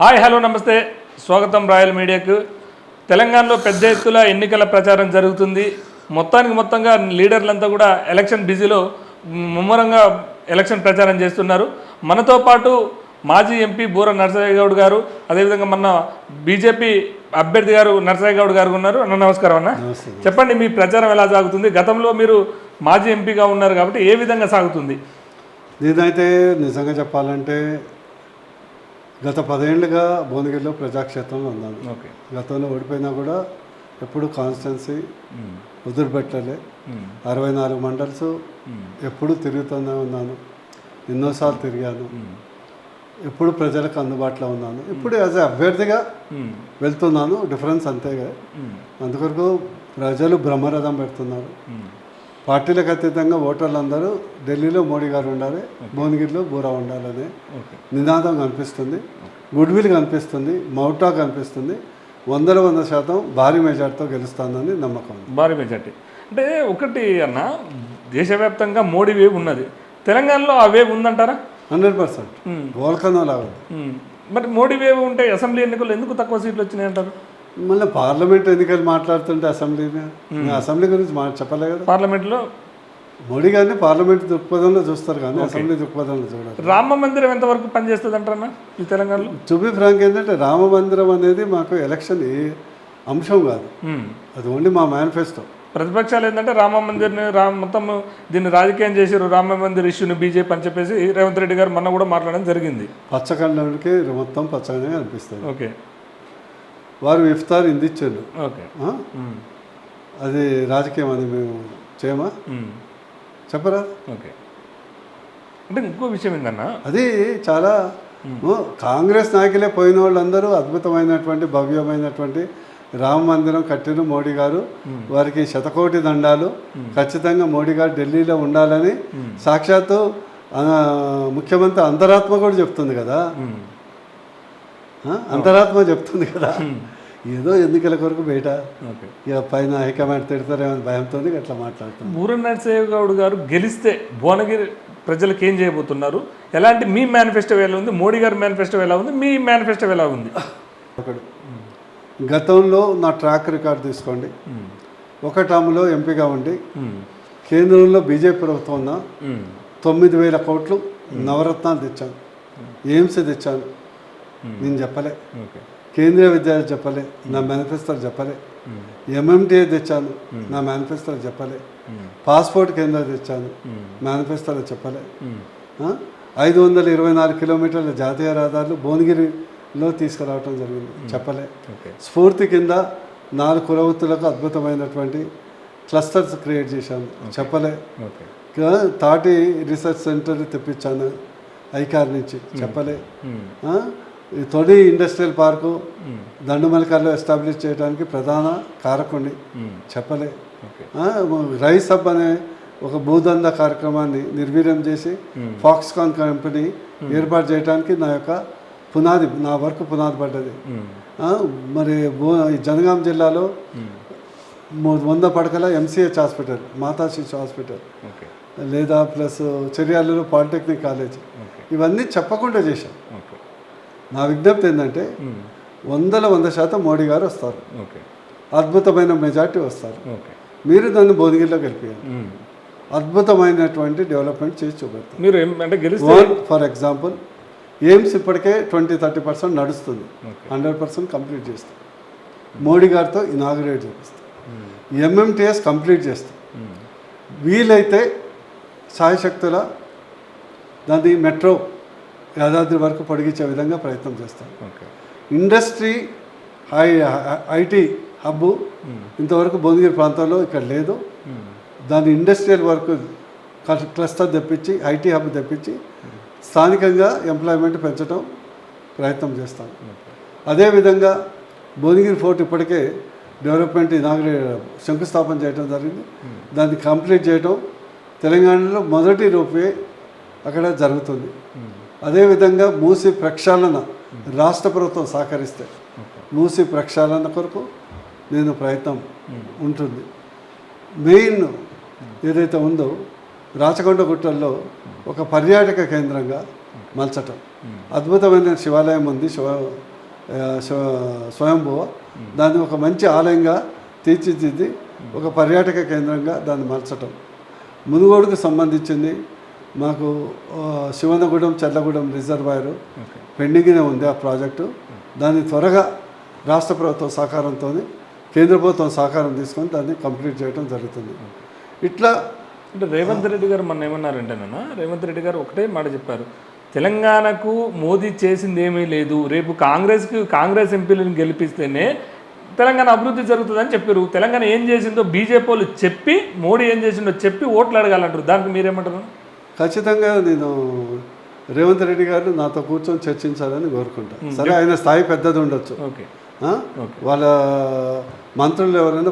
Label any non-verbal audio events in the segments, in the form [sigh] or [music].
Hi hello నమస్తే. స్వాగతం royal మీడియాకు. తెలంగాణలో పెద్ద ఎత్తుల ఎన్నికల ప్రచారం జరుగుతుంది. మొత్తానికి మొత్తంగా లీడర్లంతా కూడా ఎలక్షన్ బిజీలో ముమ్మరంగా ఎలక్షన్ ప్రచారం చేస్తున్నారు. మనతో పాటు మాజీ ఎంపీ బూర నరసయ్య గౌడ్ గారు అదేవిధంగా మన బీజేపీ అభ్యర్థి గారు నరసయ్య గౌడ్ గారు ఉన్నారు. అన్న నమస్కారం అన్న. చెప్పండి మీ ప్రచారం ఎలా సాగుతుంది? గతంలో మీరు మాజీ ఎంపీగా ఉన్నారు కాబట్టి ఏ విధంగా సాగుతుంది? నేనైతే నిజంగా చెప్పాలంటే గత పదేళ్ళుగా భువనగిరిలో ప్రజాక్షేత్రంలో ఉన్నాను ఓకే. గతంలో ఓడిపోయినా కూడా ఎప్పుడు కాన్స్టెన్సీ వదిలిపెట్టలే. అరవై నాలుగు మండల్స్ ఎప్పుడు తిరుగుతూనే ఉన్నాను. ఎన్నోసార్లు తిరిగాను. ఎప్పుడు ప్రజలకు అందుబాటులో ఉన్నాను. ఇప్పుడు యాజ్ ఎ అభ్యర్థిగా వెళ్తున్నాను. డిఫరెన్స్ అంతేగా అందుకొరకు ప్రజలు బ్రహ్మరథం పెడుతున్నారు. పార్టీలకు అతీతంగా ఓటర్లందరూ ఢిల్లీలో మోడీ గారు ఉండాలి భువనగిరిలో బూరా ఉండాలనే నినాదం కనిపిస్తుంది గుడ్ విల్ కనిపిస్తుంది మౌటా కనిపిస్తుంది వందల వంద శాతం భారీ మెజార్టీతో గెలుస్తానని నమ్మకం. భారీ మెజార్టీ. అంటే ఒకటి అన్న దేశవ్యాప్తంగా మోడీ వేవ్ ఉన్నది. తెలంగాణలో ఆ వేవ్ ఉందంటారా? Hundred percent. వోల్కనో లాగా. మరి మోడీ వేవ్ ఉంటే అసెంబ్లీ ఎన్నికలు ఎందుకు తక్కువ సీట్లు వచ్చినాయి అంటారు మళ్ళీ పార్లమెంట్ ఎన్నికలు మాట్లాడుతుంటే అసెంబ్లీని నేను అసెంబ్లీ గురించి మా చెప్పలే కదా. పార్లమెంట్లో? మోడీ గారిని పార్లమెంట్ దృక్పథంలో చూస్తారు కానీ అసెంబ్లీ దృక్పథంలో చూడరు. రామ మందిరం ఎంతవరకు పనిచేస్తుంది అంటారన్న ఈ తెలంగాణలో? టు బి ఫ్రాంక్ ఏంటంటే రామ మందిరం అనేది మాకు ఎలక్షన్ అంశం కాదు. అది ఓన్లీ మా మేనిఫెస్టో. ప్రతిపక్షాలు ఏంటంటే రామ మందిర్ని రామ మొత్తం దీన్ని రాజకీయం చేసారు రామ మందిర్ ఇష్యూని బీజేపీ అని చెప్పేసి రేవంత్ రెడ్డి గారు మొన్న కూడా మాట్లాడడం జరిగింది. పచ్చకండానికి మొత్తం పచ్చగానే అనిపిస్తుంది ఓకే. వారు ఇఫ్తార్ ఇంది ఇచ్చారు ఓకే. ఆ? మ్మ్. అది రాజకీయం అది మేము చేయమా. చెప్పరా? ఓకే. అంటే ఇంకో విషయం ఏందన్నా? అది చాలా కాంగ్రెస్ నాయకులే పోయిన వాళ్ళందరూ అద్భుతమైనటువంటి భవ్యమైనటువంటి రామ మందిరం కట్టిన మోడీ గారు. వారికి శతకోటి దండాలు. ఖచ్చితంగా మోడీ గారు ఢిల్లీలో ఉండాలని సాక్షాత్తు ముఖ్యమంత్రి అంతరాత్మ కూడా చెప్తుంది కదా? అంతరాత్మ చెప్తుంది కదా. ఏదో ఎన్నికల కొరకు బయట ఇక పైన హైకమాండ్ తిడతారేమో భయంతో అట్లా మాట్లాడుతుంది బూర నరసింహ గౌడ్ గారు గెలిస్తే భువనగిరి ప్రజలకు ఏం చేయబోతున్నారు? ఎలాంటి మీ మేనిఫెస్టో ఎలా ఉంది? మోడీ గారి మేనిఫెస్టో ఎలా ఉంది? మీ మేనిఫెస్టో ఎలా ఉంది? ఒకడు. గతంలో నా ట్రాక్ రికార్డ్ తీసుకోండి. ఒక టర్మ్లో ఎంపీగా ఉండి కేంద్రంలో బీజేపీ ప్రభుత్వం ఉన్న తొమ్మిది వేల కోట్లు నవరత్నాలు తెచ్చాను. ఎయిమ్స్ తెచ్చాను. నేను చెప్పలే. కేంద్రీయ విద్యాలయం చెప్పలే. నా మేనిఫెస్టోలు చెప్పలే. ఎంఎంటీఏ తెచ్చాను. నా మేనిఫెస్టోలో చెప్పలే. పాస్పోర్ట్ కేంద్రాలు తెచ్చాను. మేనిఫెస్టోలో చెప్పలే? ఐదు వందల ఇరవై నాలుగు కిలోమీటర్ల జాతీయ రహదారులు భువనగిరిలో తీసుకురావటం జరిగింది. చెప్పలే. స్ఫూర్తి కింద నాలుగు కులవృత్తులకు అద్భుతమైనటువంటి క్లస్టర్స్ క్రియేట్ చేశాను. చెప్పలే. తాటి రీసెర్చ్ సెంటర్ తెప్పించాను. ఐకార్ నుంచి. చెప్పలే? ఈ తొలి ఇండస్ట్రియల్ పార్కు దండుమలకర్లో ఎస్టాబ్లిష్ చేయడానికి ప్రధాన కారకుని చెప్పలే. రైస్ హబ్ అనే ఒక భూదంద కార్యక్రమాన్ని నిర్వీర్యం చేసి ఫాక్స్కాన్ కంపెనీ ఏర్పాటు చేయడానికి నా యొక్క పునాది నా వర్క్ పునాది పడ్డది. మరి జనగాం జిల్లాలో వంద పడకల ఎంసీహెచ్ హాస్పిటల్ మాతా శిశు హాస్పిటల్ లేదా ప్లస్ చర్యాలలో పాలిటెక్నిక్ కాలేజ్. ఇవన్నీ చెప్పకుండా చేశాం. నా విజ్ఞప్తి ఏంటంటే వందల వంద శాతం మోడీ గారు వస్తారు. ఓకే. అద్భుతమైన మెజార్టీ వస్తారు. ఓకే. మీరు దాన్ని భువనగిరిలో గెలిపారు అద్భుతమైనటువంటి డెవలప్మెంట్ చేసి చూపెడతారు. మీరు అంటే ఫర్ ఎగ్జాంపుల్ ఎయిమ్స్ ఇప్పటికే ట్వంటీ థర్టీ పర్సెంట్ నడుస్తుంది. హండ్రెడ్ పర్సెంట్ కంప్లీట్ చేస్తాం మోడీ గారితో ఇనాగ్రేట్ చేపిస్తాం ఎంఎంటీఎస్ కంప్లీట్ చేస్తాం వీలైతే సాయశక్తుల దాన్ని మెట్రో యాదాద్రి వరకు పొడిగించే విధంగా ప్రయత్నం చేస్తాం. Okay. Industry I IT hub ఇంతవరకు భువనగిరి ప్రాంతంలో ఇక్కడ లేదు. దాని ఇండస్ట్రియల్ వర్క్ క్లస్టర్ తెప్పించి ఐటీ హబ్ తెప్పించి స్థానికంగా ఎంప్లాయ్మెంట్ పెంచడం ప్రయత్నం చేస్తాం. అదేవిధంగా భువనగిరి ఫోర్ట్ ఇప్పటికే డెవలప్మెంట్ ఇనాగ్రే శంకుస్థాపన చేయడం జరిగింది. దాన్ని కంప్లీట్ చేయడం తెలంగాణలో మొదటి రూపే అక్కడ జరుగుతుంది. అదేవిధంగా మూసి ప్రక్షాళన రాష్ట్ర ప్రభుత్వం సహకరిస్తే మూసి ప్రక్షాళన కొరకు నేను ప్రయత్నం ఉంటుంది. మెయిన్ ఏదైతే ఉందో రాచకొండ గుట్టల్లో ఒక పర్యాటక కేంద్రంగా మలచటం. అద్భుతమైన శివాలయం ఉంది శివ స్వయంభువ. దాన్ని ఒక మంచి ఆలయంగా తీర్చిదిద్ది ఒక పర్యాటక కేంద్రంగా దాన్ని మలచటం. మునుగోడుకు సంబంధించింది మాకు శివనగూడెం చెల్లగూడెం రిజర్వాయరు పెండింగ్నే ఉంది ఆ ప్రాజెక్టు. దాన్ని త్వరగా రాష్ట్ర ప్రభుత్వం సహకారంతో కేంద్ర ప్రభుత్వం సహకారం తీసుకొని దాన్ని కంప్లీట్ చేయడం జరుగుతుంది. ఇట్లా అంటే రేవంత్ రెడ్డి గారు మొన్న ఏమన్నారంటేనన్నా రేవంత్ రెడ్డి గారు ఒకటే మాట చెప్పారు. తెలంగాణకు మోదీ చేసింది ఏమీ లేదు. రేపు కాంగ్రెస్కి కాంగ్రెస్ ఎంపీలను గెలిపిస్తేనే తెలంగాణ అభివృద్ధి జరుగుతుందని చెప్పారు. తెలంగాణ ఏం చేసిందో బీజేపీ వాళ్ళు చెప్పి మోడీ ఏం చేసిందో చెప్పి ఓట్లు అడగాలంటారు. దానికి మీరేమంటారు? ఖచ్చితంగా నేను రేవంత్ రెడ్డి గారు నాతో కూర్చొని చర్చించాలని కోరుకుంటా. సరే ఆయన స్థాయి పెద్దది ఉండొచ్చు? వాళ్ళ మంత్రులు ఎవరైనా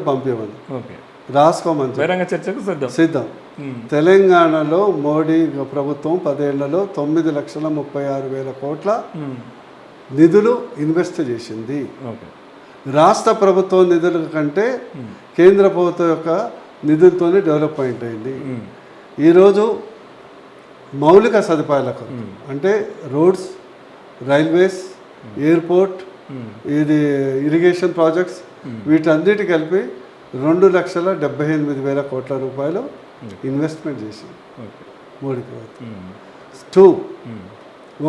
ఓకే. రాసుకోమని. బహిరంగ చర్చకు సిద్ధం. సిద్ధం. తెలంగాణలో మోడీ ప్రభుత్వం పదేళ్ళలో తొమ్మిది లక్షల ముప్పై ఆరు వేల కోట్ల. నిధులు ఇన్వెస్ట్ చేసింది. ఓకే. రాష్ట్ర ప్రభుత్వం నిధుల కంటే కేంద్ర ప్రభుత్వం యొక్క నిధులతోనే డెవలప్మెంట్ అయింది. ఈరోజు మౌలిక సదుపాయాలకు అంటే రోడ్స్ రైల్వేస్ ఎయిర్పోర్ట్. ఇది ఇరిగేషన్ ప్రాజెక్ట్స్ వీటన్నిటి కలిపి రెండు లక్షల డెబ్బై ఎనిమిది వేల కోట్ల రూపాయలు ఇన్వెస్ట్మెంట్ చేసింది మోడీ ప్రభుత్వం. టూ.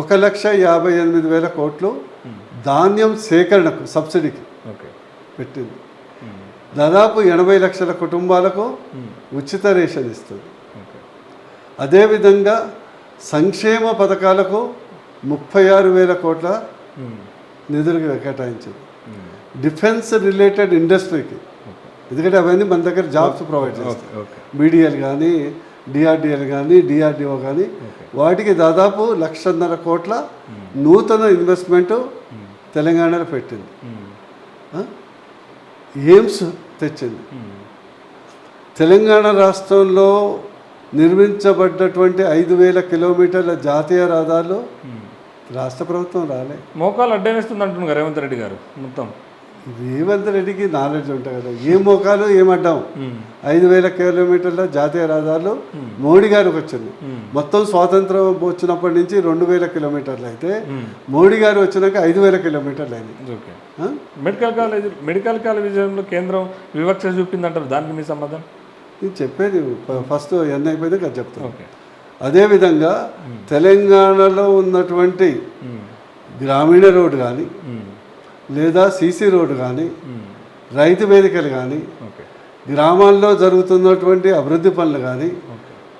ఒక లక్ష యాభై ఎనిమిది వేల కోట్లు ధాన్యం సేకరణకు సబ్సిడీకి ఓకే. పెట్టింది. దాదాపు ఎనభై లక్షల కుటుంబాలకు. ఉచిత రేషన్ ఇస్తుంది. అదేవిధంగా సంక్షేమ పథకాలకు ముప్పై ఆరు వేల కోట్ల. నిధులు కేటాయించింది. డిఫెన్స్ రిలేటెడ్ ఇండస్ట్రీకి. ఎందుకంటే అవన్నీ మన దగ్గర జాబ్స్ ప్రొవైడ్ చేస్తాయి. బీడీఎల్ కానీ డిఆర్డిఎల్ కానీ డిఆర్డిఓ కానీ వాటికి దాదాపు లక్షన్నర కోట్ల నూతన ఇన్వెస్ట్మెంట్ తెలంగాణలో పెట్టింది? ఎయిమ్స్ తెచ్చింది. తెలంగాణ రాష్ట్రంలో నిర్మించబడ్డటువంటి ఐదు వేల కిలోమీటర్ల జాతీయ రహదారులు ఉమ్. రాష్ట్ర ప్రభుత్వం రాలే మోకాలు అడ్డేస్తుంది అంటున్నారు రేవంత్ రెడ్డి గారు మొత్తం రేవంత్ రెడ్డికి నాలెడ్జ్ ఉంటాయి కదా ఏ మోకాలు ఏమడ్డాం ఉమ్. ఐదు వేల కిలోమీటర్ల జాతీయ రహదారులు మోడీ గారికి వచ్చింది. మొత్తం స్వాతంత్రం వచ్చినప్పటి నుంచి రెండు వేల కిలోమీటర్లు అయితే. మోడీ గారు వచ్చినాక ఐదు వేల కిలోమీటర్లు అయింది? మెడికల్ కాలేజ్ మెడికల్ కాలేజ్ విషయంలో కేంద్రం వివక్ష చూపిందంటారు దానికి మీ సమాధానం ఇది చెప్పేది ఫస్ట్ ఎన్ని అయిపోయింది కదా చెప్తాను ఓకే అదేవిధంగా తెలంగాణలో ఉన్నటువంటి. గ్రామీణ రోడ్డు కానీ. లేదా సీసీ రోడ్డు కానీ. రైతు వేదికలు కానీ ఓకే గ్రామాల్లో జరుగుతున్నటువంటి అభివృద్ధి పనులు కానీ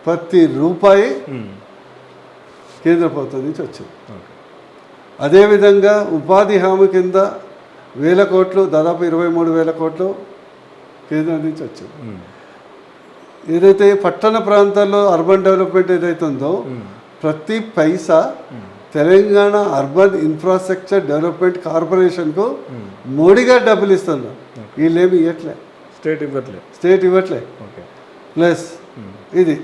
ప్రతి రూపాయి. కేంద్ర ప్రభుత్వం నుంచి వచ్చింది అదేవిధంగా ఉపాధి హామీ కింద వేల కోట్లు దాదాపు ఇరవై మూడు వేల కోట్లు కేంద్రం నుంచి వచ్చింది. ఏదైతే పట్టణ ప్రాంతాల్లో అర్బన్ డెవలప్మెంట్ ఏదైతే ఉందో ఉమ్. ప్రతి paisa Telangana urban infrastructure development కార్పొరేషన్కు ఉమ్. మోడీ గారు డబ్బులు ఇస్తున్నారు. వీళ్ళేమి ఇవ్వట్లే స్టేట్ ఇవ్వట్లేదు స్టేట్ ఇవ్వట్లే. ఓకే. ప్లస్. ఇది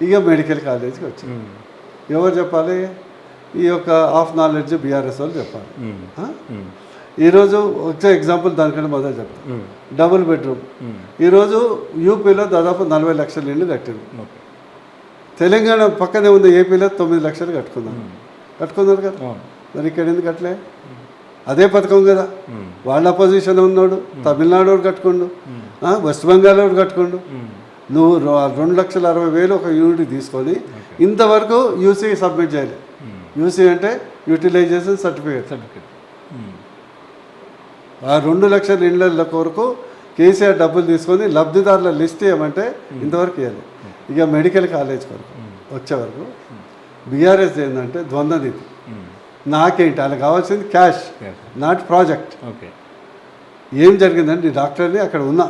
ఇక మెడికల్ కాలేజ్కి వచ్చింది. ఎవరు చెప్పాలి? ఈ యొక్క ఆఫ్ నాలెడ్జ్ బీఆర్ఎస్ వాళ్ళు చెప్పాలి. ఈరోజు వచ్చే ఎగ్జాంపుల్ దానికంటే మొదలు చెప్తాను. Double bedroom. ఈరోజు యూపీలో దాదాపు నలభై లక్షల కట్టింది ఓకే. తెలంగాణ పక్కనే ఉంది ఏపీలో తొమ్మిది లక్షలు కట్టుకున్నారు. కట్టుకున్నారు కదా. మరి ఇక్కడ ఎందుకు కట్టలే? అదే పథకం కదా. వాళ్ళ అపోజిషన్ ఉన్నాడు తమిళనాడు వాడు కట్టుకోండు వెస్ట్ బెంగాల్ వాడు కట్టుకోండు. నువ్వు రెండు లక్షల అరవై వేలు ఒక యూనిట్ తీసుకొని ఇంతవరకు యూసీ సబ్మిట్ చేయాలి. యూసీ అంటే యూటిలైజేషన్ సర్టిఫికేట్ సర్టిఫికేట్. ఆ రెండు లక్షల ఇళ్ళ కొరకు కేసీఆర్ డబ్బులు తీసుకొని లబ్ధిదారుల లిస్ట్ ఇవ్వమంటే ఇంతవరకు ఇవ్వాలి. ఇక మెడికల్ కాలేజ్ కొరకు వచ్చే వరకు బీఆర్ఎస్ ఏంటంటే ద్వంద్వ నీతి ఉమ్. నాకేంటి? వాళ్ళకి కావాల్సింది క్యాష్. Not project. ఓకే. ఏం జరిగిందంటే ఈ డాక్టర్ని అక్కడ ఉన్నా.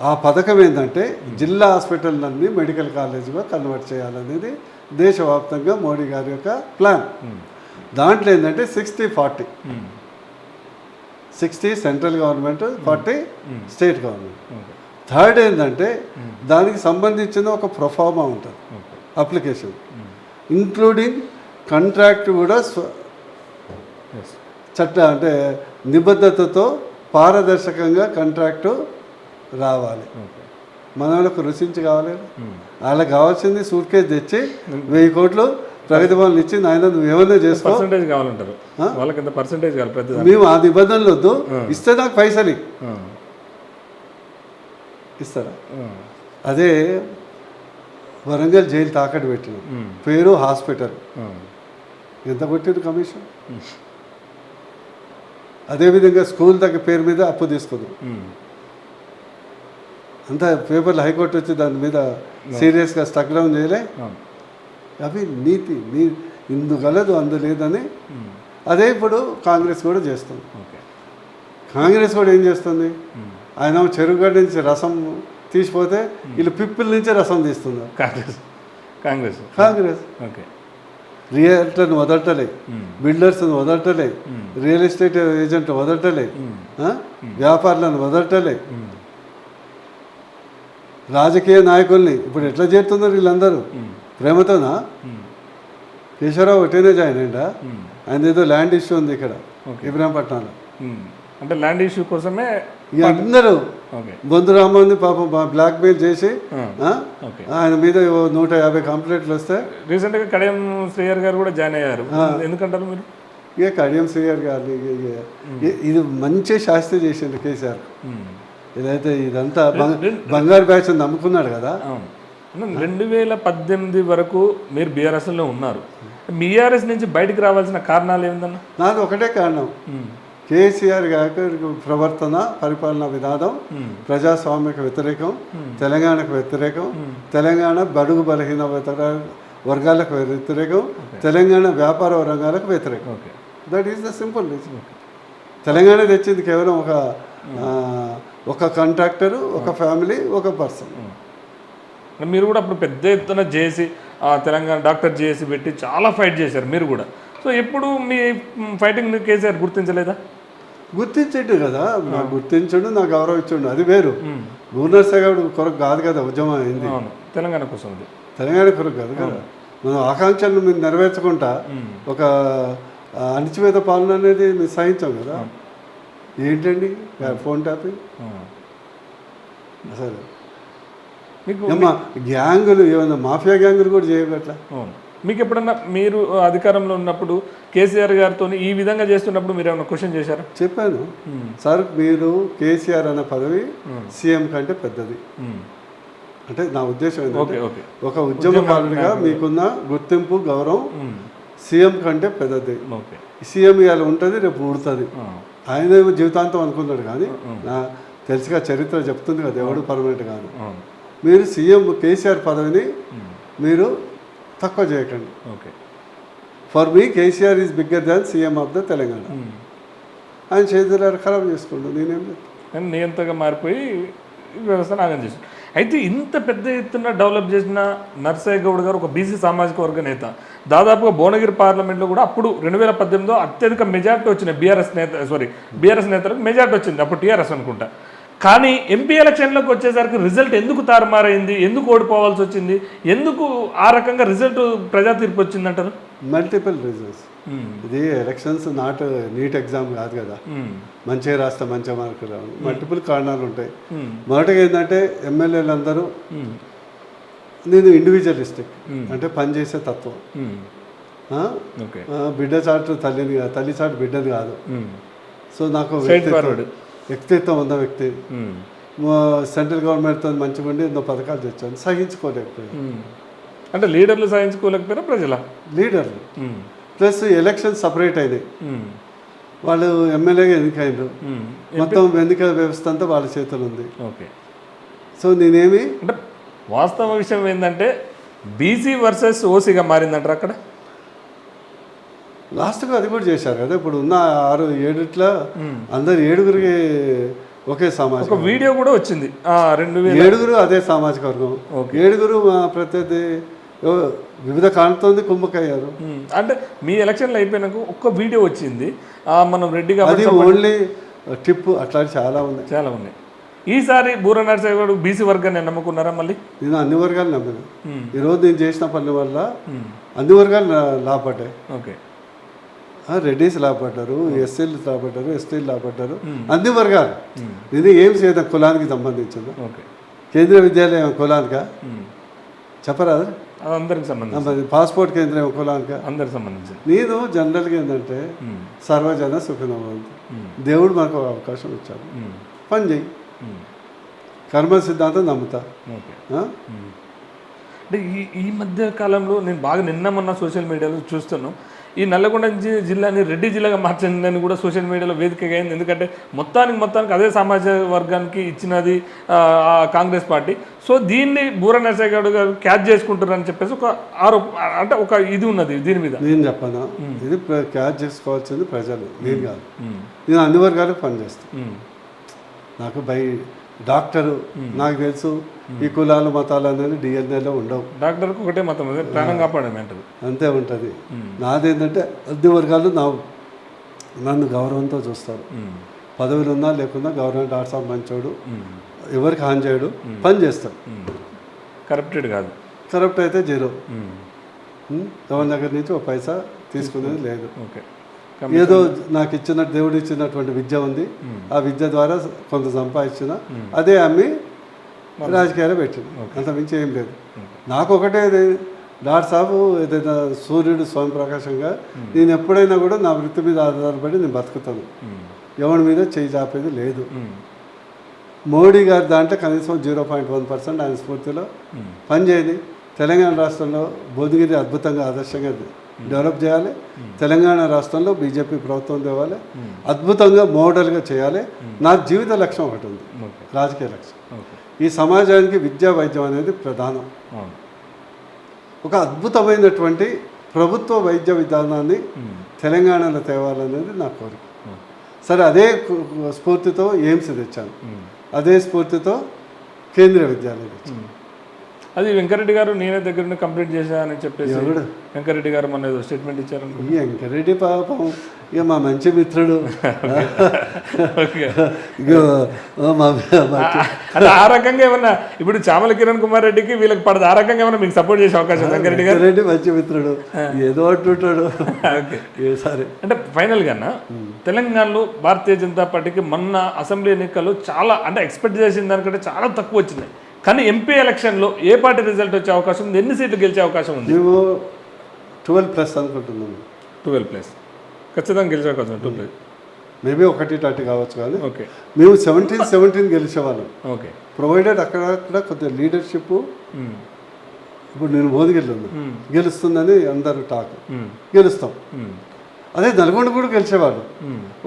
ఆ, పథకం ఏంటంటే జిల్లా హాస్పిటల్లన్నీ మెడికల్ కాలేజీగా కన్వర్ట్ చేయాలనేది దేశవ్యాప్తంగా మోడీ గారి యొక్క ప్లాన్. దాంట్లో ఏంటంటే sixty forty. Sixty central government forty state government third ఏంటంటే దానికి సంబంధించిన ఒక ప్రొఫార్మా ఉంటుంది. అప్లికేషన్ ఇంక్లూడింగ్ కాంట్రాక్ట్ కూడా చట్ట అంటే నిబద్ధతతో పారదర్శకంగా కాంట్రాక్టు రావాలి. మన వాళ్ళకు రుచించి కావాలి. వాళ్ళకి కావాల్సింది సూట్ కేసు తెచ్చి వెయ్యి కోట్లు ప్రగతి భవన్ ఇచ్చి నాయన నువ్వు ఏమన్నా చేసుకో పర్సంటేజ్ కావాలంటారు వాళ్ళకి ఎంత పర్సంటేజ్ కావాలి? మేము ఆ నిబంధనలు వద్దు ఇస్తే నాకు పైసలు. ఇస్తారా. అదే వరంగల్ జైలు తాకట్టు పెట్టిన. పేరు హాస్పిటల్. ఎంత కొట్టిరు కమిషన్ అదేవిధంగా స్కూల్ దగ్గర పేరు మీద అప్పు తీసుకుంది. అంతా పేపర్లు హైకోర్టు వచ్చి దాని మీద సీరియస్గా స్టక్ డౌన్ చేయలే. అవి నీతి నీ ఇందు గలదు అందు లేదని. ఉమ్. అదే ఇప్పుడు కాంగ్రెస్ కూడా చేస్తుంది. ఓకే. కాంగ్రెస్ కూడా ఏం చేస్తుంది? ఉమ్. ఆయన చెరుగడ్డ నుంచి రసం తీసిపోతే వీళ్ళు పిప్పుల నుంచే రసం తీస్తున్నారు. కాంగ్రెస్. కాంగ్రెస్. కాంగ్రెస్. ఓకే. రియల్టర్ని వదలటలే. బిల్డర్స్ని వదలటలే. రియల్ ఎస్టేట్ ఏజెంట్ వదలటలే? వ్యాపారులను వదలటలే. రాజకీయ నాయకుల్ని ఇప్పుడు ఎట్లా చేస్తున్నారు వీళ్ళందరూ. ప్రేమతోనా. కేశవరావు ఒకటేనే జాయిన్ ఉమ్. ఆయన ఏదో ల్యాండ్ ఇష్యూ ఉంది ఇక్కడ. ఇబ్రాహీంపట్నంలో. అంటే ల్యాండ్ ఇష్యూ కోసమే అందరూ బొందు రామ్మోహన్ పాపం బ్లాక్ మెయిల్ చేసి ఆయన మీద నూట యాభై కంప్లైంట్లు వస్తే రీసెంట్గా కడియం శ్రేయర్ గారు కూడా జాయిన్ అయ్యారు. ఎందుకంటారు మీరు? ఇక కడియం శ్రీగారు గారు ఇది మంచి శాస్త్రి చేసిండు కేసీఆర్. ఇదైతే ఇదంతా బంగ- బంగారు బ్యాచ్ నమ్ముకున్నాడు కదా రెండు వేల పద్దెనిమిది వరకు మీరు బీఆర్ఎస్లో ఉన్నారు. బీఆర్ఎస్ నుంచి బయటికి రావాల్సిన కారణాలు ఏందన్న? నాది ఒకటే కారణం. కేసీఆర్ గారి ప్రవర్తన పరిపాలనా విధానం ప్రజాస్వామ్యకు వ్యతిరేకం తెలంగాణకు వ్యతిరేకం తెలంగాణ బడుగు బలహీన వర్గాలకు వ్యతిరేకం తెలంగాణ వ్యాపార రంగాలకు వ్యతిరేకం. That is the simple reason Telangana తెచ్చింది కేవలం ఒక ఒక కాంట్రాక్టరు ఒక ఫ్యామిలీ ఒక పర్సన్ మీరు కూడా అప్పుడు పెద్ద ఎత్తున చేసి ఆ, తెలంగాణ డాక్టర్ చేసి పెట్టి చాలా ఫైట్ చేశారు మీరు కూడా. సో ఎప్పుడు మీ ఫైటింగ్ కేసీఆర్ గుర్తించలేదా? గుర్తించండు కదా. నాకు గుర్తించండు నాకు గౌరవం ఇచ్చిండు. అది వేరు. గవర్నర్ కొరకు కాదు కదా ఉద్యమం అయింది. తెలంగాణ కోసం తెలంగాణ కొరకు కాదు కదా. మనం ఆకాంక్షలను మేము నెరవేర్చకుండా ఒక అణిచివేత పాలన అనేది మేము సహించాం కదా. ఏంటండి? Phone tapping? ఆ. మీకు గ్యాంగులు ఏమన్నా మాఫియా గ్యాంగులు కూడా చేయగట్లా అవును. మీకు ఎప్పుడన్నా మీరు అధికారంలో ఉన్నప్పుడు కేసీఆర్ గారితో ఈ విధంగా చేస్తున్నప్పుడు మీరు ఏమైనా క్వశ్చన్ చేశారా? చెప్పాను. సార్ మీరు కేసీఆర్ అనే పదవి సీఎం కంటే పెద్దది. అంటే నా ఉద్దేశం ఏంటంటే ఒక ఉద్యమకారుడిగా మీకున్న గుర్తింపు గౌరవం సీఎం కంటే పెద్దది. సీఎం ఇవాళ ఉంటుంది రేపు ఊడుతుంది ఆ. ఆయన జీవితాంతం అనుకున్నాడు కానీ నా తెలుసుగా చరిత్ర చెప్తుంది కదా ఎవడు పర్మనెంట్ కాదు. మీరు సీఎం కేసీఆర్ పదవిని మీరు తక్కువ చేయకండి. Okay for me KCR is bigger than CM of the Telangana ఆయన చేతులారు ఖరాబ్ చేసుకోండి నేనేం లేదు. నియంతగా మారిపోయి ఈ వ్యవస్థను ఆగం చేశారు అయితే ఇంత పెద్ద ఎత్తున డెవలప్ చేసిన నర్సయ్య గౌడ్ గారు ఒక బీసీ సామాజిక వర్గ నేత. దాదాపుగా భువనగిరి పార్లమెంట్లో కూడా అప్పుడు రెండు వేల పద్దెనిమిదిలో అత్యధిక మెజార్టీ వచ్చిన బీఆర్ఎస్ నేత సారీ బీఆర్ఎస్ నేతలకు మెజార్టీ వచ్చింది. అప్పుడు టీఆర్ఎస్ అనుకుంటా. కానీ ఎంపీ ఎలక్షన్లోకి వచ్చేసరికి రిజల్ట్ ఎందుకు తారుమారైంది? ఎందుకు ఓడిపోవాల్సి వచ్చింది? ఎందుకు ఆ రకంగా రిజల్ట్ ప్రజా తీర్పు వచ్చిందంటారు మల్టిపుల్ రీజన్స్ ఇది ఎలక్షన్స్ నాట్ నీట్ ఎగ్జామ్ కాదు కదా. మంచిగా రాస్తే మంచిగా మార్కులు రావు. మల్టిపుల్ కారణాలు ఉంటాయి. మొదటగా ఏంటంటే ఎమ్మెల్యేలు అందరూ నేను ఇండివిజువలిస్టిక్ అంటే పనిచేసే తత్వం. బిడ్డ చాటు తల్లిని కాదు తల్లి చాటు బిడ్డని కాదు. సో నాకు వ్యక్తిత్వం- ఉన్న వ్యక్తి. సెంట్రల్ గవర్నమెంట్తో మంచిగా ఉండి ఎన్నో పథకాలు తెచ్చాను. సహించుకోలేకపోయాను. అంటే లీడర్లు సాధించుకోలేకపోయారా ప్రజల? లీడర్లు. ప్లస్ ఎలక్షన్ సపరేట్ అయినాయి. వాళ్ళు ఎమ్మెల్యేగా ఎన్నికైనరు మొత్తం ఎన్నికల వ్యవస్థ అంతా వాళ్ళ చేతులు ఉంది ఓకే. సో నేనేమి అంటే వాస్తవ విషయం ఏంటంటే బీసీ వర్సెస్ ఓసీగా మారిందంటారు అక్కడ? లాస్ట్గా అది కూడా చేశారు కదా ఇప్పుడు ఉన్న ఆరు ఏడిట్ల అందరు ఏడుగురికి ఒకే సామాజిక ఒక వీడియో కూడా వచ్చింది. రెండు ఏడుగురు అదే సామాజిక వర్గం. ఏడుగురు ఎవ- వివిధ కారణంతో కుమ్మకయ్యారు ఉమ్, అంటే మీ ఎలక్షన్లు అయిపోయినాక ఒక్క వీడియో వచ్చింది. మనం రెడ్డి అది ఓన్లీ టిప్ అట్లాంటి చాలా ఉన్నాయి చాలా ఉన్నాయి. ఈసారి బూర నరసయ్య గారు బీసీ వర్గాన్ని నమ్ముకున్నారా మళ్ళీ? నేను అన్ని వర్గాలు నమ్మిన. ఈరోజు నేను చేసిన పని వల్ల అన్ని వర్గాలు లాభపడ్డాయి ఓకే. రెడ్డిస్ లాభపడ్డారు ఎస్సీలు లాభపడ్డారు ఎస్టీలు లాభపడ్డారు. అన్ని వర్గాలు. ఇది ఏం చేయదు కులానికి సంబంధించింది. ఓకే. కేంద్రీయ విద్యాలయం కులానిక. చెప్పరాదు? అది అందరికి సంబంధించి పాస్పోర్ట్ కేంద్రం కులానిక? అందరికి సంబంధించింది. నేను జనరల్గా ఏంటంటే. సర్వజన సుఖినవంతు ఉమ్. దేవుడు మనకు అవకాశం ఇచ్చాడు. పని చేయి. కర్మ సిద్ధాంతం నమ్ముతా. అంటే ఈ ఈ మధ్య కాలంలో నేను బాగా నిన్న మొన్న సోషల్ మీడియాలో చూస్తున్నాను. ఈ నల్లగొండ జిల్లాని రెడ్డి జిల్లాగా మార్చిందని కూడా సోషల్ మీడియాలో వేదికగా అయింది. ఎందుకంటే మొత్తానికి మొత్తానికి అదే సమాజ వర్గానికి ఇచ్చినది కాంగ్రెస్ పార్టీ. సో దీన్ని బూర నరసయ్య గౌడ్ గారు క్యాచ్ చేసుకుంటారని చెప్పేసి ఒక ఆరోప అంటే ఒక ఇది ఉన్నది దీని మీద. నేను చెప్పను? ఇది క్యాచ్ చేసుకోవాల్సింది ప్రజలు నేను కాదు. నేను అన్ని వర్గాలకు పనిచేస్తాను. నాకు బై డాక్టరు నాకు తెలుసు. ఈ కులాలు మతాలు అనేది డిఎన్ఏలో ఉండవు. డాక్టర్కి ఒకటే మతం ప్రాణం కాపాడమే అంటది అంతే ఉంటుంది. నాదేంటంటే అన్ని వర్గాలు నా నన్ను గౌరవంతో చూస్తారు. పదవులు ఉన్నా లేకున్నా డాక్టర్ సాబ్ మంచోడు. ఎవరికి హాని చేయడు పని చేస్తాడు. కరప్టెడ్ కాదు. కరప్ట్ అయితే జీరో? ఎవరి దగ్గర నుంచి ఒక పైసా తీసుకునేది లేదు. ఓకే. ఏదో నాకు ఇచ్చిన దేవుడు ఇచ్చినటువంటి విద్య ఉంది. ఆ విద్య ద్వారా కొంత సంపాదించిన అదే అమ్మి రాజకీయాలు పెట్టింది. అంత మించి ఏం లేదు. నాకు ఒకటే డాక్టర్ సాబు ఏదైనా సూర్యుడు స్వయం ప్రకాశంగా నేను ఎప్పుడైనా కూడా నా వృత్తి మీద ఆధారపడి నేను బతుకుతాను. ఎవరి మీద చేయి చాపేది లేదు. మోడీ గారి దాంట్లో కనీసం జీరో పాయింట్ వన్ పర్సెంట్ ఆయన స్ఫూర్తిలో. పనిచేయదు తెలంగాణ రాష్ట్రంలో భువనగిరి అద్భుతంగా ఆదర్శంగా డెవలప్ చేయాలి. తెలంగాణ రాష్ట్రంలో బీజేపీ ప్రభుత్వం తేవాలి. అద్భుతంగా మోడల్గా చేయాలి. నా జీవిత లక్ష్యం ఒకటి ఉంది. రాజకీయ లక్ష్యం. ఈ సమాజానికి విద్యా వైద్యం అనేది ప్రధానం ఒక అద్భుతమైనటువంటి ప్రభుత్వ వైద్య విధానాన్ని. తెలంగాణలో తేవాలనేది నా కోరిక. సరే అదే స్ఫూర్తితో ఎయిమ్స్ తెచ్చాను. అదే స్ఫూర్తితో కేంద్రీయ విద్యాలయం తెచ్చాను. అది వెంకరెడ్డి గారు నేనే దగ్గర నుండి కంప్లీట్ చేశానని చెప్పేసి? వెంకరెడ్డి గారు మొన్న ఏదో స్టేట్మెంట్ ఇచ్చారు వెంకరెడ్డి పాపం ఇక మా మంచి మిత్రుడు. అంటే ఆ రకంగా ఏమన్నా ఇప్పుడు చామల కిరణ్ కుమార్ రెడ్డికి వీళ్ళకి పడదు. ఆ రకంగా ఏమన్నా మీకు సపోర్ట్ చేసే అవకాశం వెంకరెడ్డి గారు? వెంకరెడ్డి మంచి మిత్రుడు. ఏదో అంటుంటాడు. సరే. అంటే ఫైనల్గా తెలంగాణలో భారతీయ జనతా పార్టీకి మొన్న అసెంబ్లీ ఎన్నికల్లో చాలా అంటే ఎక్స్పెక్ట్ చేసిన దానికంటే చాలా తక్కువ వచ్చినాయి కానీ ఎంపీ ఎలక్షన్లో ఏ పార్టీ రిజల్ట్ వచ్చే అవకాశం ఉంది? ఎన్ని సీట్లు గెలిచే అవకాశం ఉంది? మేము ట్వెల్వ్ ప్లస్ అనుకుంటున్నాము ట్వెల్వ్ ప్లస్. ఖచ్చితంగా గెలిచే అవకాశం టూ ప్లస్. మేబీ ఒకటి థర్టీ కావచ్చు కానీ ఓకే. మేము సెవెంటీన్ సెవెంటీన్ గెలిచేవాళ్ళం. ఓకే. ప్రొవైడెడ్ అక్కడక్కడ కొద్దిగా లీడర్షిప్ ఇప్పుడు నేను మోదిగిల్లు ఉన్నా గెలుస్తుందని అందరూ టాక్ గెలుస్తాం. అదే నల్గొండ కూడా గెలిచేవాళ్ళు.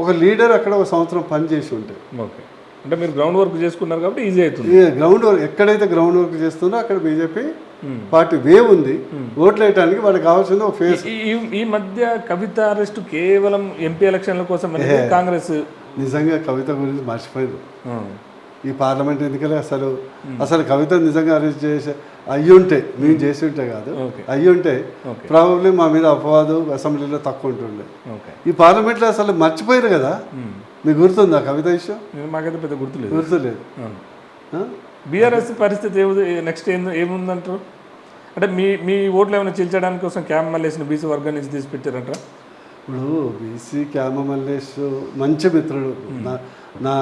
ఒక లీడర్ అక్కడ ఒక సంవత్సరం పని చేసి ఉంటే. ఓకే. అంటే మీరు గ్రౌండ్ వర్క్ చేసుకున్నారు కాబట్టి ఈజీ అవుతుంది. గ్రౌండ్ వర్క్ ఎక్కడైతే గ్రౌండ్ వర్క్ చేస్తుందో అక్కడ బీజేపీ పార్టీ వేవ్ ఉంది. ఓట్లు వేయడానికి వాళ్ళకి కావాల్సింది ఒక ఫేస్ ఈ- మధ్య కవిత అరెస్ట్ కేవలం ఎంపీ ఎలక్షన్ల కోసం కాంగ్రెస్ నిజంగా కవిత గురించి మర్చిపోయింది ఈ పార్లమెంట్ ఎన్నికలే అసలు. అసలు కవిత నిజంగా అరెస్ట్ చేసే అయ్యి ఉంటే మేము చేసి ఉంటే కాదు. ఓకే. అయ్యి ఉంటే ఓకే. ప్రాబబ్లీ మా మీద అపవాదు అసెంబ్లీలో తక్కువ ఉంటుండే. ఈ పార్లమెంట్లో అసలు మర్చిపోయారు కదా. మీకు గుర్తుందా కవిత నేను మాకైతే పెద్ద గుర్తులేదు. గుర్తులేదు? బీఆర్ఎస్ పరిస్థితి ఏముంది? నెక్స్ట్ ఏం ఏముందంటారు? అంటే మీ మీ ఓట్లు ఏమైనా చీల్చడానికి కోసం క్యాంప్ మల్లేసిన బీసీ వర్గం నుంచి తీసి పెట్టారంటారా ఇప్పుడు బీసీ క్యామ మల్లేష్ మంచి మిత్రుడు. నా నా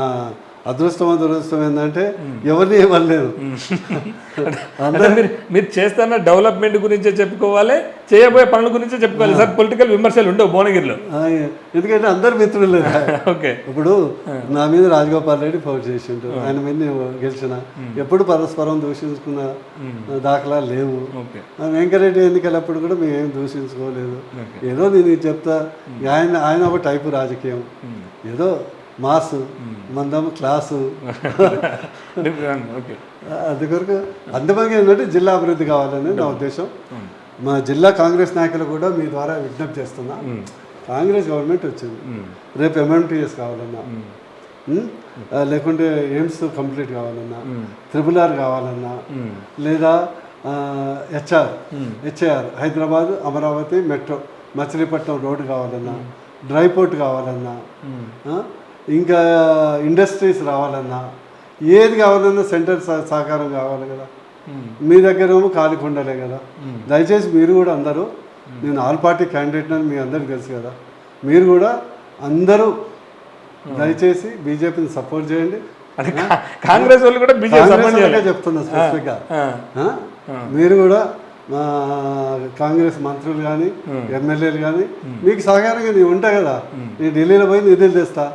అదృష్టం అదృష్టం ఏంటంటే ఎవరిని ఇవ్వలేను అంటే మీరు చేస్తున్న డెవలప్మెంట్ గురించే చెప్పుకోవాలి చేయబోయే పనుల గురించే చెప్పుకోవాలి. సార్ పొలిటికల్ విమర్శలు ఉండవు భువనగిరిలో. ఎందుకంటే అందరు మిత్రులు [laughs] ఓకే. ఇప్పుడు నా మీద రాజగోపాల్ రెడ్డి పోటీ చేసిండు. ఆయన మీద నేను గెలిచిన. ఎప్పుడు పరస్పరం దూషించుకున్న దాఖలా లేవు. వెంకరెడ్డి ఎన్నికలప్పుడు కూడా మేము ఏం దూషించుకోలేదు. ఏదో నేను చెప్తా. ఆయన ఆయన ఒక టైపు రాజకీయం. ఏదో మాసు మందం క్లాసు. [laughs] ఓకే. అందుకొరకు అందుబాగా ఏంటంటే జిల్లా అభివృద్ధి కావాలని నా ఉద్దేశం. మా జిల్లా కాంగ్రెస్ నాయకులు కూడా మీ ద్వారా విజ్ఞప్తి చేస్తున్నా. కాంగ్రెస్ గవర్నమెంట్ వచ్చింది. రేపు ఎంఎంటీఎస్ కావాలన్నా. లేకుంటే ఎయిమ్స్ కంప్లీట్ కావాలన్నా. త్రిపుల్ ఆర్ కావాలన్నా. లేదా HR. HR Hyderabad Amaravati metro Machilipatnam road కావాలన్నా. డ్రై పోర్ట్ కావాలన్నా. ఇంకా ఇండస్ట్రీస్ రావాలన్నా ఏది కావాలన్నా సెంటర్ సహ- సహకారం కావాలి కదా. మీ దగ్గర ఏమో ఖాళీ కొండలే కదా. దయచేసి మీరు కూడా అందరూ నేను ఆల్ పార్టీ క్యాండిడేట్ అని మీ అందరికీ తెలుసు కదా మీరు కూడా అందరూ దయచేసి బీజేపీని సపోర్ట్ చేయండి. కాంగ్రెస్ వాళ్ళు కూడా బీజేపీ చెప్తున్నా స్పెసిఫిక్గా? మీరు కూడా మా కాంగ్రెస్ మంత్రులు కానీ ఎమ్మెల్యేలు కానీ మీకు సహకారంగా నేను ఉంటా కదా. నేను ఢిల్లీలో పోయి నిధులు తెస్తా.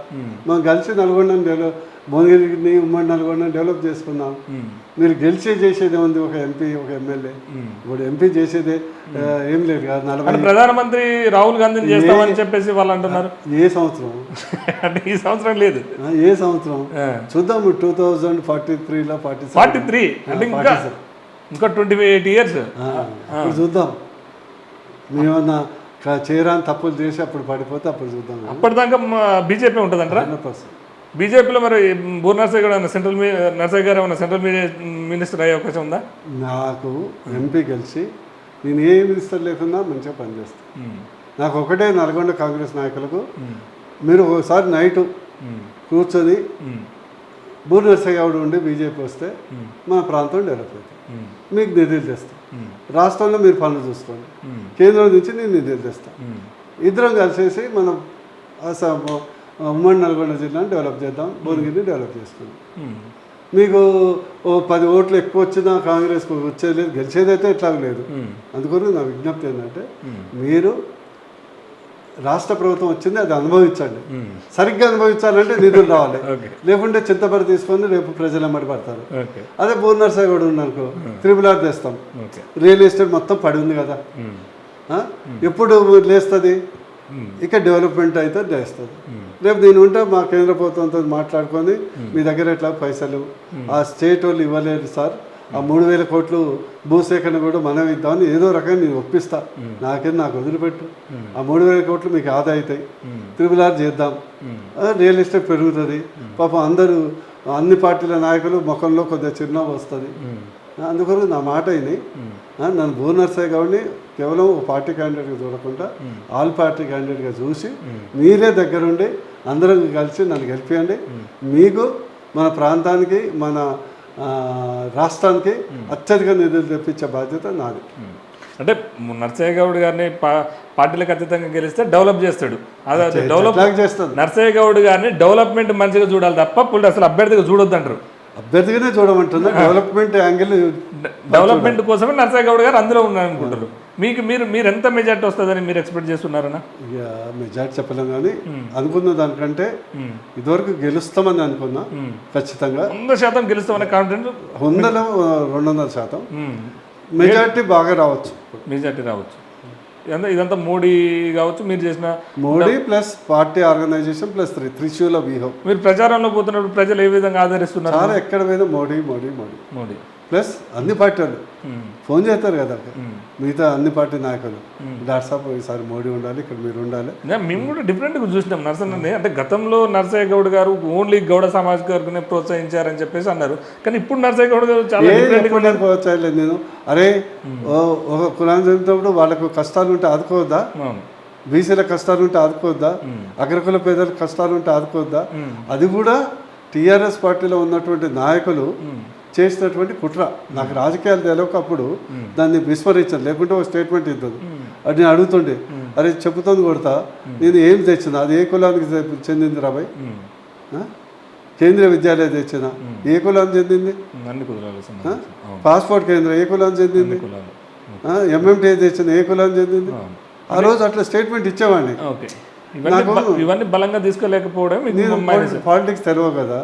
మనం కలిసి నల్గొండని డెవలప్ భువనగిరిని ఉమ్మడి నల్గొండని డెవలప్ చేసుకుందాం. ఉమ్, మీరు గెలిచి చేసేది ఉంది ఒక ఎంపీ ఒక ఎమ్మెల్యే. ఇప్పుడు ఎంపీ చేసేది ఏం లేదు కదా నలభై ప్రధానమంత్రి రాహుల్ గాంధీని చేస్తామని చెప్పేసి వాళ్ళు అంటున్నారు. ఏ సంవత్సరం? [laughs] అంటే ఈ సంవత్సరం లేదు. ఏ సంవత్సరం? చూద్దాం టూ థౌజండ్ ఫార్టీ త్రీలో ఫార్టీ ఫార్టీ త్రీ అంటే ఇంకా ట్వంటీ ఎయిట్ ఇయర్స్ ఇప్పుడు చూద్దాం. మేమన్నా చేయరాని తప్పులు చేసి అప్పుడు పడిపోతే అప్పుడు చూద్దాం. అప్పటిదాకా బీజేపీ ఉంటుందంటారా? బీజేపీలో మరి బూర్ నర్సయ్య గారు సెంట్రల్ మీ- నర్సయ్య గారు ఏమన్నా సెంట్రల్ మినిస్టర్ అయ్యే అవకాశం ఉందా? నాకు ఎంపీ గెలిచి నేను ఏ మినిస్టర్ లేకున్నా మంచిగా పనిచేస్తాను ఉమ్, నాకు ఒకటే నల్గొండ కాంగ్రెస్ నాయకులకు మీరు ఒకసారి నైట్ కూర్చొని బూర్ నర్సయ్య గౌడ్ ఉండి బీజేపీ వస్తే మన ప్రాంతం డెవలప్ అవుతుంది. మీకు నిధులు తెస్తాం ఉమ్, రాష్ట్రంలో మీరు పనులు చూసుకోండి. ఉమ్, కేంద్రం నుంచి నేను నిధులు తెస్తాను ఇద్దరం కలిసేసి మనం ఉమ్మడి నల్గొండ జిల్లాను డెవలప్ చేద్దాం భువనగిరిని డెవలప్ చేసుకుందాం మీకు ఓ పది ఓట్లు ఎక్కువ వచ్చినా కాంగ్రెస్కు వచ్చేది లేదు గెలిచేదైతే ఎట్లా లేదు. అందుకొరకు నా విజ్ఞప్తి ఏంటంటే మీరు రాష్ట్ర ప్రభుత్వం వచ్చింది అది అనుభవించండి. సరిగ్గా అనుభవించాలంటే నిధులు రావాలి. లేకుంటే చింతపడి తీసుకొని రేపు ప్రజలు ఎమ్మడి పడతారు. అదే బోర్నర్సాయి కూడా ఉన్నానుకో త్రిబుల్ ఆర్ తెస్తాం. రియల్ ఎస్టేట్ మొత్తం పడి ఉంది కదా? ఎప్పుడు లేస్తుంది? ఇక డెవలప్మెంట్ అయితే లేస్తుంది. ఉమ్, రేపు నేను ఉంటే మా కేంద్ర ప్రభుత్వంతో మాట్లాడుకొని మీ దగ్గర ఎట్లా పైసలు? ఆ స్టేట్ వాళ్ళు ఇవ్వలేరు సార్. ఆ మూడు వేల కోట్లు భూసేకరణ కూడా మనం ఇద్దామని ఏదో రకంగా నేను ఒప్పిస్తా. నాకేం నాకు వదిలిపెట్టు. ఆ మూడు వేల కోట్లు మీకు ఆదా అవుతాయి. త్రిబుల్ ఆర్ చేద్దాం. రియల్ ఎస్టేట్ పెరుగుతుంది. పాపం అందరూ అన్ని పార్టీల నాయకులు ముఖంలో కొద్దిగా చిరునవ్వు వస్తుంది. అందుకొరకు నా మాట అయినాయి నన్ను భువనర్సాయి కాబట్టి కేవలం ఒక పార్టీ క్యాండిడేట్గా చూడకుండా ఆల్ పార్టీ క్యాండిడేట్గా చూసి మీరే దగ్గరుండి అందరం కలిసి నన్ను గెలిపియండి. మీకు మన ప్రాంతానికి మన రాష్ట్రానికి అత్యధిక నిధులు తెప్పించే బాధ్యత నాది. అంటే నర్సయ్య గౌడ్ గారిని పార్టీలకు అతీతంగా గెలిస్తే డెవలప్ చేస్తాడు. అదే డెవలప్ చేస్తాను నర్సయ్య గౌడ్ గారిని డెవలప్మెంట్ మంచిగా చూడాలి తప్ప పుల్లి అసలు అభ్యర్థిగా చూడొద్దు అంటారు అభ్యర్థిగానే చూడమంటున్నా. డెవలప్మెంట్ యాంగిల్ డెవలప్మెంట్ కోసమే నర్సయ్య గౌడ్ గారు అందులో ఉన్నారు అనుకుంటారు మీకు మీరు మీరు ఎంత మెజార్టీ వస్తుందని మీరు ఎక్స్పెక్ట్ చేస్తున్నారనా ఇక మెజార్టీ చెప్పలేం కానీ అనుకున్న దానికంటే ఇదివరకు గెలుస్తామని అనుకున్నా ఖచ్చితంగా. వంద శాతం గెలుస్తామనే కాన్ఫిడెంట్ వందలో రెండు వందల శాతం మెజార్టీ బాగా రావచ్చు. మెజార్టీ రావచ్చు. ఇదంతా మోడీ కావచ్చు మీరు చేసిన Modi plus party organization plus three త్రిశూల వ్యూహం మీరు ప్రచారంలో పోతున్నప్పుడు ప్రజలు ఏ విధంగా ఆదరిస్తున్నారు? ఎక్కడ పోయినా మోడీ మోడీ మోడీ. మోడీ. ప్లస్ అన్ని పార్టీ వాళ్ళు ఉమ్, ఫోన్ చేస్తారు కదా. మిగతా అన్ని పార్టీ నాయకులు. డాట్సాప్ ఈసారి మోడీ ఉండాలి ఇక్కడ మీరు ఉండాలి. మేము కూడా డిఫరెంట్గా చూసినాం నర్సన్నని అంటే గతంలో నర్సయ్య గౌడ్ గారు ఓన్లీ గౌడ సామాజిక వర్గనే ప్రోత్సహించారని చెప్పేసి అన్నారు. కానీ ఇప్పుడు నర్సయ్య గౌడ్ గారు చాలా ఎప్పుడు నేను. అరే ఒక కులాన్ని చదివినప్పుడు వాళ్ళకు కష్టాలు ఉంటే ఆదుకోవద్దా. బీసీల కష్టాలు ఉంటే ఆదుకోవద్దా అగ్రకుల పేదల కష్టాలు ఉంటే ఆదుకోవద్దా అది కూడా టీఆర్ఎస్ పార్టీలో ఉన్నటువంటి నాయకులు చేసినటువంటి కుట్ర. నాకు రాజకీయాలు తెలియకప్పుడు దాన్ని విస్మరించాను. లేకుంటే ఒక స్టేట్మెంట్ ఇద్దరు అది నేను అడుగుతుండే. అరే చెప్పుతోంది కొడతా. నేను ఏం తెచ్చిన? అది ఏ కులానికి చెందింది రాబాయ్? కేంద్రీయ విద్యాలయం తెచ్చిన. ఏ కులానికి చెందింది? పాస్పోర్ట్ కేంద్రం ఏ కులానికి చెందింది? ఎంఎంటీ తెచ్చిన ఏ కులానికి చెందింది. ఆ రోజు అట్లా స్టేట్మెంట్ ఇచ్చేవాడిని. ఓకే. ఇవన్నీ బలంగా తీసుకోలేకపోవడం పాలిటిక్స్ తెలియవు కదా.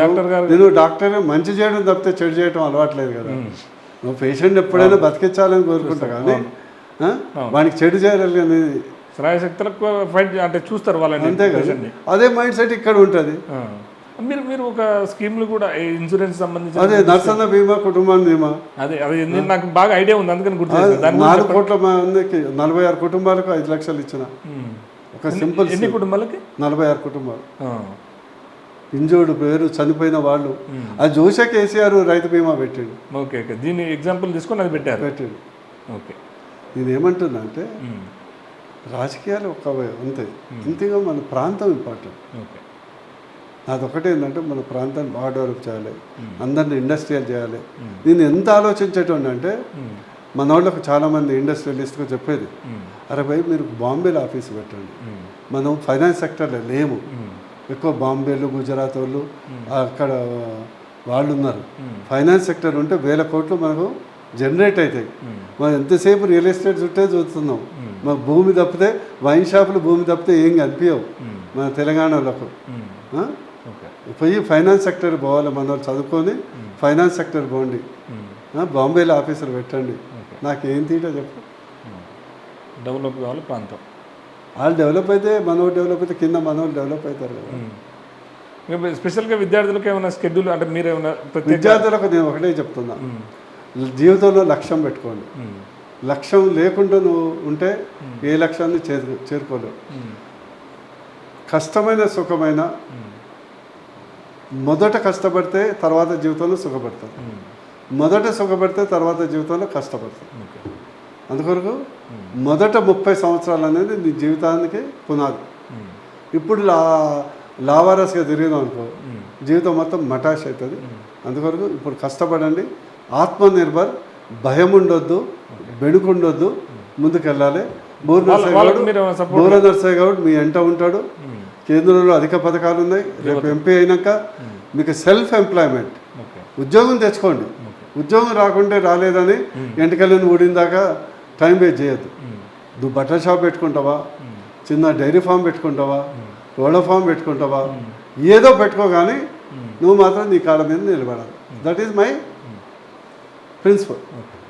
డాక్టర్ గారు నేను డాక్టర్ మంచి చేయడం తప్పితే చెడు చేయడం అలవాట్లేదు కదా. నువ్వు పేషెంట్ ఎప్పుడైనా బతికించాలని కోరుకుంటా కానీ? వానికి చెడు చేయాలి కానీ శ్రాయశక్తులకు ఫైట్ అంటే చూస్తారు వాళ్ళని అంతే కదా. అదే మైండ్ సెట్ ఇక్కడ ఉంటుంది. మీరు మీరు ఒక స్కీమ్లు కూడా ఇన్సూరెన్స్ సంబంధించి అదే నర్సన్న బీమా కుటుంబాన్ని బీమా. అదే అది నాకు బాగా ఐడియా ఉంది అందుకని గుర్తు నాలుగు కోట్ల మందికి నలభై ఆరు కుటుంబాలకు ఐదు లక్షలు ఇచ్చిన. ఒక సింపుల్ ఎన్ని కుటుంబాలకి? నలభై ఆరు కుటుంబాలు. ఆ. ఇంజోడు పేరు చనిపోయిన వాళ్ళు. అది చూసే కేసీఆర్ రైతు బీమా పెట్టిండు. Okay okay. దీన్ని ఎగ్జాంపుల్ తీసుకొని అది పెట్టారు. పెట్టిండు. ఓకే. నేను ఏమంటున్నా అంటే. రాజకీయాలు ఒక అంతే. ఇంతగా మన ప్రాంతం ఇంపార్టెంట్. ఓకే. అదొకటి ఏంటంటే మన ప్రాంతాన్ని బాగా డెవలప్ చేయాలి. అందరిని ఇండస్ట్రియల్ చేయాలి. నేను ఎంత ఆలోచించేటోండి అంటే. మన వాళ్ళకు చాలామంది ఇండస్ట్రియలిస్ట్గా చెప్పేది. అరే భయ్ మీరు బాంబేలో ఆఫీస్ పెట్టండి. మనం ఫైనాన్స్ సెక్టర్లో లేము. ఎక్కువ బాంబేలు గుజరాత్ వాళ్ళు అక్కడ వాళ్ళు ఉన్నారు. ఫైనాన్స్ సెక్టర్ ఉంటే వేల కోట్లు మనకు జనరేట్ అవుతాయి మనం ఎంతసేపు రియల్ ఎస్టేట్ చుట్టే చూస్తున్నాం. మన భూమి తప్పితే వైన్ షాపులు భూమి తప్పితే ఏం కనిపించవు. మన తెలంగాణలోకి పోయి ఫైనాన్స్ సెక్టర్ పోవాలి మన వాళ్ళు చదువుకొని ఫైనాన్స్ సెక్టర్ పోండి. బాంబేలో ఆఫీసర్ పెట్టండి. నాకేం తీటో చెప్పు. డెవలప్ కావాలి ప్రాంతం. వాళ్ళు డెవలప్ అయితే మనోడు డెవలప్ అయితే కింద మనోళ్ళు డెవలప్ అవుతారు కదా. స్పెషల్గా విద్యార్థులకు ఏమైనా షెడ్యూల్ అంటే మీరు ఏమైనా విద్యార్థులకు నేను ఒకటే చెప్తున్నా. జీవితంలో లక్ష్యం పెట్టుకోండి. లక్ష్యం లేకుండా నువ్వు ఉంటే ఏ లక్ష్యాన్ని చేరు చేరుకోలేవు. కష్టమైన సుఖమైన మొదట కష్టపడితే తర్వాత జీవితంలో సుఖపడతాం మ్మ్. మొదట సుఖపడితే తర్వాత జీవితంలో కష్టపడతాం. అందుకొరకు మొదట ముప్పై సంవత్సరాలు అనేది నీ జీవితానికి పునాది. ఇప్పుడు లా లావారస్గా తిరిగినాం అనుకో. జీవితం మొత్తం మటాష్ అవుతుంది. అందుకొరకు ఇప్పుడు కష్టపడండి. ఆత్మనిర్భర్ భయం ఉండొద్దు బెడుకుండొద్దు ముందుకెళ్ళాలి. బూర నర్సయ్య బూర నర్సయ్య గౌడ్ మీ ఎంట ఉంటాడు. కేంద్రంలో అధిక పథకాలు ఉన్నాయి రేపు ఎంపీ అయినాక మీకు సెల్ఫ్ ఎంప్లాయ్మెంట్. ఉద్యోగం తెచ్చుకోండి. ఉద్యోగం రాకుంటే రాలేదని ఎంటకెళ్ళని ఊడిన దాకా టైం వేస్ట్ చేయొద్దు. నువ్వు బట్టల షాప్ పెట్టుకుంటావా? చిన్న డైరీ ఫామ్ పెట్టుకుంటావా? కోళ్ళ ఫామ్ పెట్టుకుంటావా? ఏదో పెట్టుకో కానీ నువ్వు మాత్రం నీ కాళ్ళ మీద నిలబడాలి. దట్ ఈజ్ మై ప్రిన్సిపల్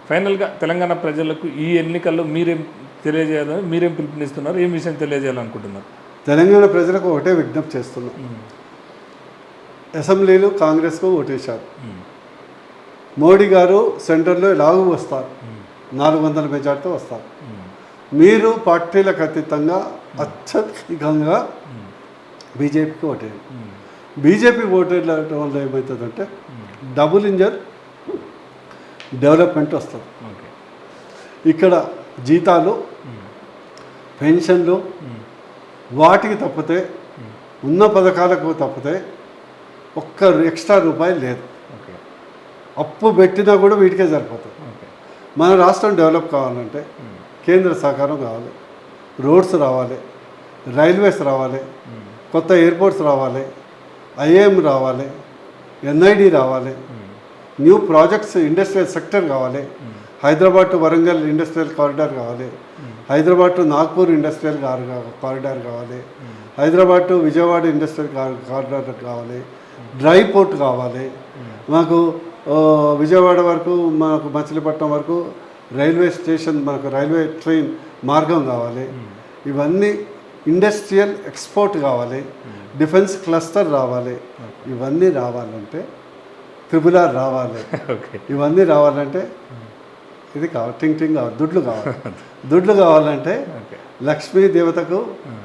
ఫైనల్గా తెలంగాణ ప్రజలకు ఈ ఎన్నికల్లో మీరేం తెలియజేయాలని మీరేం పిలుపునిస్తున్నారు? ఏం విషయం తెలియజేయాలనుకుంటున్నారు? తెలంగాణ ప్రజలకు ఒకటే విజ్ఞప్తి చేస్తున్నాం. అసెంబ్లీలు కాంగ్రెస్కు ఓటేశారు. మోడీ గారు సెంటర్లో ఎలాగూ వస్తారు. నాలుగు వందల మెజార్టీతో వస్తారు. మీరు పార్టీలకు అతీతంగా అత్యధికంగా బీజేపీకి ఓటేయండి బీజేపీ ఓటేయడం వల్ల ఏమవుతుందంటే డబుల్ ఇంజన్ డెవలప్మెంట్ వస్తుంది. ఇక్కడ జీతాలు పెన్షన్లు వాటికి తప్పితే ఉన్న పథకాలకు తప్పితే ఒక్క ఎక్స్ట్రా రూపాయి లేదు. అప్పు పెట్టినా కూడా వీటికే సరిపోతుంది మన రాష్ట్రం డెవలప్ కావాలంటే కేంద్ర సహకారం కావాలి. రోడ్స్ రావాలి రైల్వేస్ రావాలి కొత్త ఎయిర్పోర్ట్స్ రావాలి ఐఏఎం రావాలి ఎన్ఐడి రావాలి న్యూ ప్రాజెక్ట్స్ ఇండస్ట్రియల్ సెక్టర్ కావాలి Hyderabad to Warangal industrial corridor కావాలి Hyderabad to Nagpur industrial corridor కావాలి Hyderabad to Vijayawada industrial corridor కావాలి డ్రై పోర్ట్ కావాలి. మాకు విజయవాడ వరకు మనకు మచిలీపట్నం వరకు రైల్వే స్టేషన్ మనకు రైల్వే ట్రైన్ మార్గం కావాలి. ఇవన్నీ ఇండస్ట్రియల్ ఎక్స్పోర్ట్ కావాలి. డిఫెన్స్ క్లస్టర్ రావాలి. ఇవన్నీ రావాలంటే త్రిపుల రావాలి. ఓకే. ఇవన్నీ రావాలంటే ఇది కావాలి. టింగ్ టింగ్ కావాలి. దుడ్లు కావాలి. [laughs] దుడ్లు కావాలంటే ఓకే. లక్ష్మీ దేవతకు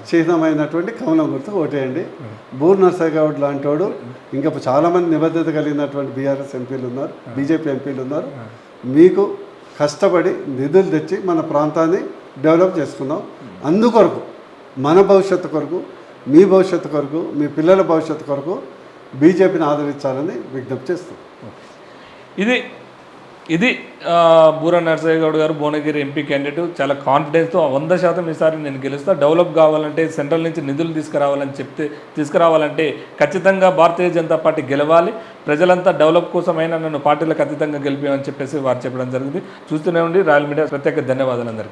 చిహ్నమైనటువంటి కమలం గుర్తు ఓటేయండి. బూర్ నర్సయ్య గౌడ్ లాంటి వాడు ఇంకా చాలామంది నిబద్ధత కలిగినటువంటి బీఆర్ఎస్ ఎంపీలు ఉన్నారు బీజేపీ ఎంపీలు ఉన్నారు. మీకు కష్టపడి నిధులు తెచ్చి మన ప్రాంతాన్ని డెవలప్ చేసుకుందాం అందుకొరకు మన భవిష్యత్తు కొరకు మీ భవిష్యత్తు కొరకు మీ పిల్లల భవిష్యత్తు కొరకు బీజేపీని ఆదరించాలని విజ్ఞప్తి చేస్తాం ఇది ఇది బూర నరసయ్య గౌడ్ గారు భువనగిరి ఎంపీ క్యాండిడేట్ చాలా కాన్ఫిడెన్స్తో వంద శాతం ఈసారి నేను గెలుస్తా. డెవలప్ కావాలంటే సెంట్రల్ నుంచి నిధులు తీసుకురావాలని చెప్తే తీసుకురావాలంటే ఖచ్చితంగా భారతీయ జనతా పార్టీ గెలవాలి. ప్రజలంతా డెవలప్ కోసమైనా నన్ను పార్టీలకు అతీతంగా గెలిపామని చెప్పేసి వారు చెప్పడం జరిగింది. చూస్తూనే ఉండి రాయల్ మీడియా ప్రత్యేక ధన్యవాదాలు అందరికీ.